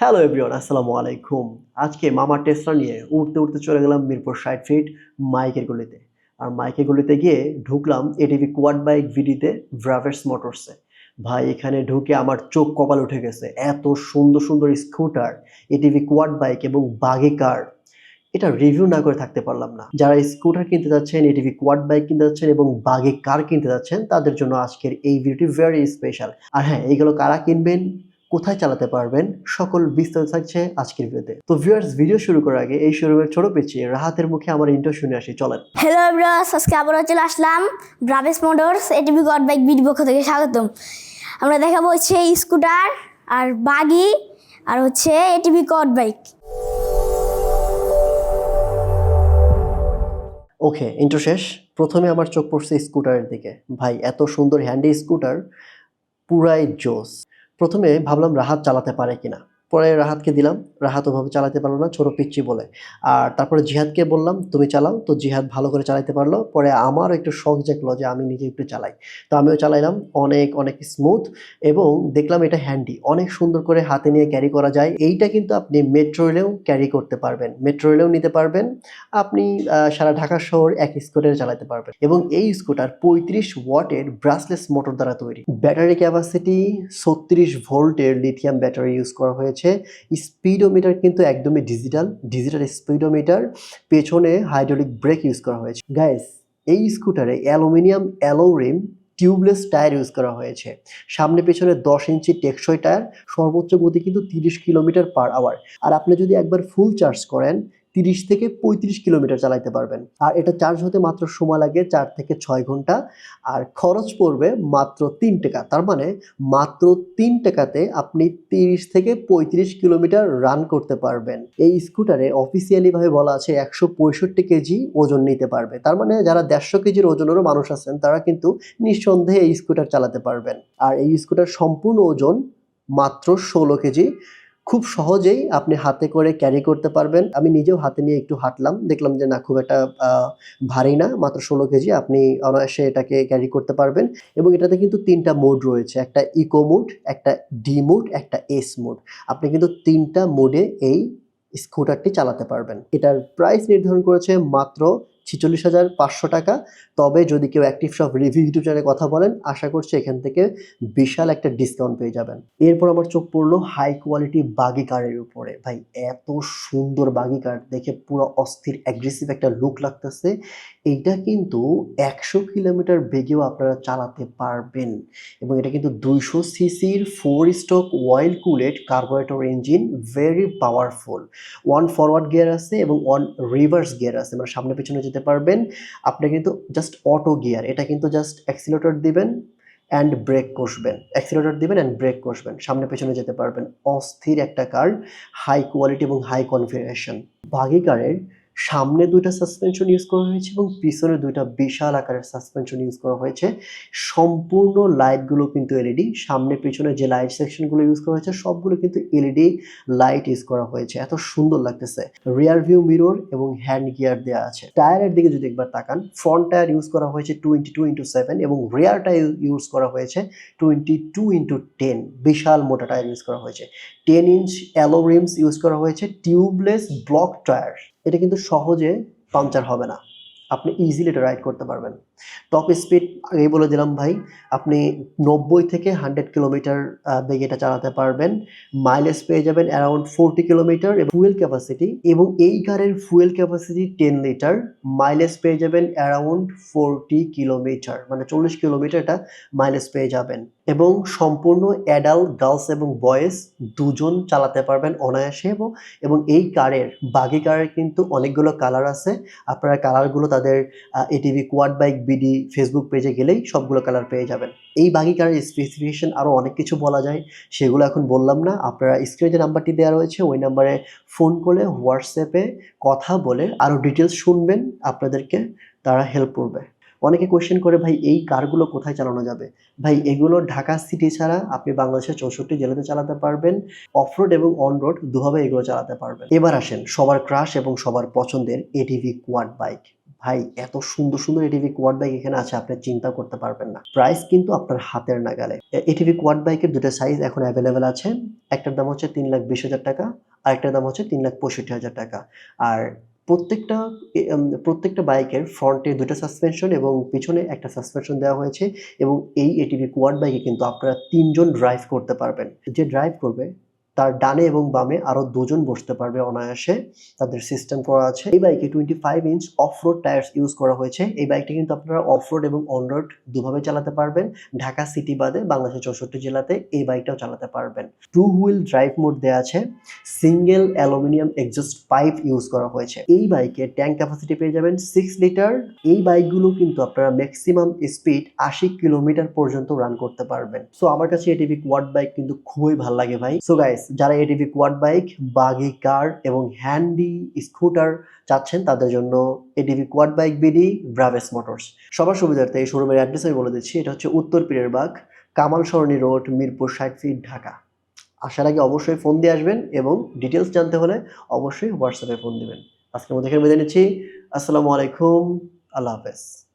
Hello everyone আসসালামু আলাইকুম। আজকে মামা টেসলা নিয়ে উঠতে উঠতে চলে গেলাম মিরপুর ষাট ফিট মাইকের গলিতে। আর মাইকের গলিতে গিয়ে ঢুকলাম এটিভি কোয়াড বাইক ভিডিতে ব্রাভেটস মোটরসে ভাই, এখানে ঢুকে আমার চোখ কপাল উঠে গেছে। এত সুন্দর সুন্দর স্কুটার এটিভি কোয়াড বাইক এবং বাগি কার। এটা রিভিউ না করে থাকতে পারলাম না। যারা স্কুটার কিনতে যাচ্ছেন এটিভি কোয়াড বাইক কিনতে যাচ্ছেন এবং বাগি কার কিনতে যাচ্ছেন, তাদের জন্য আজকের এই ভিডিওটি ভেরি স্পেশাল আর হ্যাঁ এইগুলো কারা কিনবেন? কোথায় চালাতে পারবেন সকল বিস্তারিত থাকছে আজকের ভিডিওতে। তো ভিউয়ার্স ভিডিও শুরু করার আগে এই শোরুমের ছোট পেছিয়ে রাহাতের মুখে আমার ইন্টার শুনে আসি চলেন। হ্যালো এভরিওয়াস আজকে আবারও চলে আসলাম Braves Motors ATV quad bike BD পক্ষ থেকে স্বাগতম। আমরা দেখাবো হচ্ছে স্কুটার আর বাগি আর হচ্ছে ATV quad bike okay intro শেষ। প্রথমে আমার চোখ পড়ছে স্কুটারের দিকে। ভাই এত সুন্দর হ্যান্ডি স্কুটার পুরাই জোস। প্রথমে ভাবলাম রাহাত চালাতে পারে কিনা। পরে রাহাতকে দিলাম। রাহাত ওভাবে চালাতে পারল না, ছোট পিচ্ছি বলে। আর তারপরে জিহাদকে বললাম, তুমি চালাও। তো জিহাদ ভালো করে চালাতে পারল। পরে আমারও একটু শখ জাগলো যে আমি নিজে একটু চালাই। তো আমিও চালাইলাম। অনেক অনেক স্মুথ এবং দেখলাম এটা হ্যান্ডি অনেক সুন্দর করে হাতে নিয়ে ক্যারি করা যায়। এইটা কিন্তু আপনি মেট্রো রেলেও ক্যারি করতে পারবেন। মেট্রো রেলেও নিতে পারবেন। আপনি সারা ঢাকা শহর এক স্কুটারে চালাতে পারবেন। এবং এই স্কুটার পঁয়ত্রিশ ওয়াটের ব্রাসলেস মোটর দ্বারা তৈরি। ব্যাটারি ক্যাপাসিটি ছত্রিশ ভোল্টের লিথিয়াম ব্যাটারি ইউজ করা হয়েছে। স্পিডোমিটার কিন্তু একদমই ডিজিটাল ডিজিটাল স্পিডোমিটার। পেছনে হাইড্রোলিক ব্রেক ইউজ করা হয়েছে। গাইস এই স্কুটারে aluminium alloy rim tubeless tyre use করা হয়েছে। সামনে পেছনে দশ ইঞ্চি টেকসই টায়ার সর্বোচ্চ গতি কিন্তু তিরিশ কিলোমিটার পার আওয়ার আর আপনি যদি একবার ফুল চার্জ করেন তিরিশ থেকে পঁয়ত্রিশ কিলোমিটার চালাতে পারবেন। আর এটা চার্জ হতে মাত্র সময় লাগে চার থেকে ছয় ঘণ্টা। আর খরচ পড়বে মাত্র তিন টাকা। তার মানে মাত্র তিন টাকাতে আপনি তিরিশ থেকে পঁয়ত্রিশ কিলোমিটার রান করতে পারবেন। এই স্কুটারে অফিসিয়ালি ভাবে বলা আছে একশো পঁয়ষট্টি কেজি ওজন নিতে পারবে। তার মানে যারা দেড়শো কেজির ওজনেরও মানুষ আছেন, তারা কিন্তু নিঃসন্দেহে এই স্কুটার চালাতে পারবেন। আর এই স্কুটার সম্পূর্ণ ওজন মাত্র ষোলো কেজি। খুব সহজেই আপনি হাতে করে ক্যারি করতে পারবেন। আমি নিজেও হাতে নিয়ে একটু হাঁটলাম। দেখলাম যে না, খুব একটা ভারী না। মাত্র ষোলো কেজি আপনি অনায়াসে এটাকে ক্যারি করতে পারবেন। এবং এটাতে কিন্তু তিনটা মোড রয়েছে। একটা ইকো মোড একটা ডি মোড একটা এস মোড আপনি কিন্তু তিনটা মোডে এই স্কুটারটি চালাতে পারবেন। এটার প্রাইস নির্ধারণ করেছে মাত্র ছিচল্লিশ হাজার পাঁচশো টাকা। তবে যদি কেউ অ্যাক্টিভ শপ রিভিউ ইউটিউব চ্যানেলে কথা বলেন, আশা করছি এখান থেকে বিশাল একটা ডিসকাউন্ট পেয়ে যাবেন। এরপর আমার চোখ পড়ল হাই কোয়ালিটি বাগি কারের উপরে। ভাই, এত সুন্দর বাগি কার দেখে পুরো অস্থির অ্যাগ্রেসিভ একটা লুক লাগতেছে। এইটা কিন্তু একশো কিলোমিটার বেগেও আপনারা চালাতে পারবেন। এবং এটা কিন্তু দুইশো সিসির four stroke oil cooled carburettor engine very powerful one forward gear আছে এবং ওয়ান রিভার্স গিয়ার আছে। মানে সামনে পেছনে যেতে পারবেন। আপনি কিন্তু জাস্ট অটো গিয়ার এটা কিন্তু জাস্ট অ্যাক্সিলেটর দিবেন অ্যান্ড ব্রেক কষবেন। অ্যাক্সিলেটর দিবেন অ্যান্ড ব্রেক কষবেন। সামনে পেছনে যেতে পারবেন। অস্থির একটা কার হাই কোয়ালিটি এবং হাই কনফিগারেশন বাগি কারের সামনে দুইটা সাসপেনশন ইউজ করা হয়েছে এবং পিছনে দুইটা বিশাল আকারের সাসপেনশন ইউজ করা হয়েছে। সম্পূর্ণ লাইটগুলো কিন্তু এলইডি সামনে পিছনে যে লাইট সেকশনগুলো ইউজ করা হয়েছে, সবগুলো কিন্তু এলইডি লাইট ইউজ করা হয়েছে। এত সুন্দর লাগতেছে। রিয়ার ভিউ মিরর এবং হ্যান্ড গিয়ার দেওয়া আছে। টায়ারের দিকে যদি একবার তাকান ফ্রন্ট টায়ার ইউজ করা হয়েছে টোয়েন্টি টু ইন্টু সেভেন এবং রিয়ার টায়ার ইউজ করা হয়েছে টোয়েন্টি টু ইন্টু টেন বিশাল মোটা টায়ার ইউজ করা হয়েছে। Ten inch alloy rims use করা হয়েছে। টিউবলেস ব্লক টায়ার এটা কিন্তু সহজে পাংচার হবে না। আপনি ইজিলি এটা রাইড করতে পারবেন। টপ স্পিড আগেই বলে দিলাম ভাই, আপনি নব্বই থেকে হান্ড্রেড কিলোমিটার বেগে এটা চালাতে পারবেন। মাইলেজ পেয়ে যাবেন অ্যারাউন্ড ফোরটি কিলোমিটার এবং ফুয়েল ক্যাপাসিটি এবং এই কারের fuel capacity ten litre mileage পেয়ে যাবেন অ্যারাউন্ড ফোরটি কিলোমিটার মানে চল্লিশ কিলোমিটার এটা মাইলেজ পেয়ে যাবেন। এবং সম্পূর্ণ অ্যাডাল্ট গার্লস এবং বয়েজ দুজন চালাতে পারবেন অনায়াসে এবং এবং এই কারের বাগি কারের কিন্তু অনেকগুলো কালার আছে। আপনারা কালারগুলো তাদের ATV quad bike BD Facebook পেজে গেলেই সবগুলো কালার পেয়ে যাবেন। এই বাগি কারের স্পেসিফিকেশন আরও অনেক কিছু বলা যায়, সেগুলো এখন বললাম না। আপনারা স্ক্রিনে যে নাম্বারটি দেওয়া রয়েছে, ওই নাম্বারে ফোন করে হোয়াটসঅ্যাপে কথা বলে আরও ডিটেলস শুনবেন, আপনাদেরকে তারা হেল্প করবে। অনেকে কোয়েশ্চেন করে, ভাই, এই কারগুলো কোথায় চালানো যাবে? ভাই, এগুলো ঢাকা সিটি ছাড়া আপনি বাংলাদেশের চৌষট্টি জেলাতে চালাতে পারবেন অফরোড এবং অন রোড দুভাবে এগুলো চালাতে পারবেন। এবার আসেন সবার ক্রাশ এবং সবার পছন্দের এটিভি কোয়াড বাইক ভাই, এত সুন্দর সুন্দর এটিভি কোয়াড বাইক এখানে আছে, আপনি চিন্তা করতে পারবেন না। প্রাইস কিন্তু আপনার হাতের নাগালে। এটিভি কোয়াড বাইকের দুটো সাইজ এখন অ্যাভেলেবেল আছে। একটার দাম হচ্ছে তিন লাখ বিশ হাজার টাকা, আর একটার দাম হচ্ছে তিন লাখ পঁয়ষট্টি হাজার টাকা। আর প্রত্যেকটা প্রত্যেকটা বাইকের ফ্রন্টে দুটো সাসপেনশন এবং পিছনে একটা সাসপেনশন দেওয়া হয়েছে এবং এই এটিভি কোয়াড বাইকে কিন্তু আপনারা তিনজন ড্রাইভ করতে পারবেন। যে ড্রাইভ করবে তার ডানে এবং বামে আরও দুজন বসতে পারবে অনায়াসে। তাদের সিস্টেম করা আছে। এই বাইকে twenty five inch off road tyres use করা হয়েছে। এই বাইকটা কিন্তু আপনারা অফ রোড এবং অন রোড দুভাবে চালাতে পারবেন। ঢাকা সিটি বাদে বাংলাদেশের চৌষট্টি জেলাতে এই বাইকটাও চালাতে পারবেন। টু হুইল ড্রাইভ মোড দেওয়া আছে। Single aluminium exhaust pipe use করা হয়েছে। এই বাইকে ট্যাঙ্ক ক্যাপাসিটি পেয়ে যাবেন সিক্স লিটার এই বাইকগুলো কিন্তু আপনারা ম্যাক্সিমাম স্পিড আশি কিলোমিটার পর্যন্ত রান করতে পারবেন। সো আমার কাছে এটিভি কোয়াড বাইক কিন্তু খুবই ভালো লাগে ভাই। সো গাইস যারা ATV quad bike buggy car এবং হ্যান্ডি স্কুটার চাচ্ছেন তাদের জন্য ATV quad bike BD Braves Motors সবার সুবিধার্থে এই শোরুমের অ্যাড্রেস আমি বলে দিচ্ছি, এটা হচ্ছে উত্তর পীরের বাগ, কামাল সরণি রোড মিরপুর ষাট ফিট ঢাকা। আসার আগে অবশ্যই ফোন দিয়ে আসবেন এবং ডিটেলস জানতে হলে অবশ্যই হোয়াটসঅ্যাপে ফোন দিবেন। আজকের মধ্যে এখানে বেঁধে নিচ্ছি। আসসালামু আলাইকুম। আল্লাহ হাফেজ।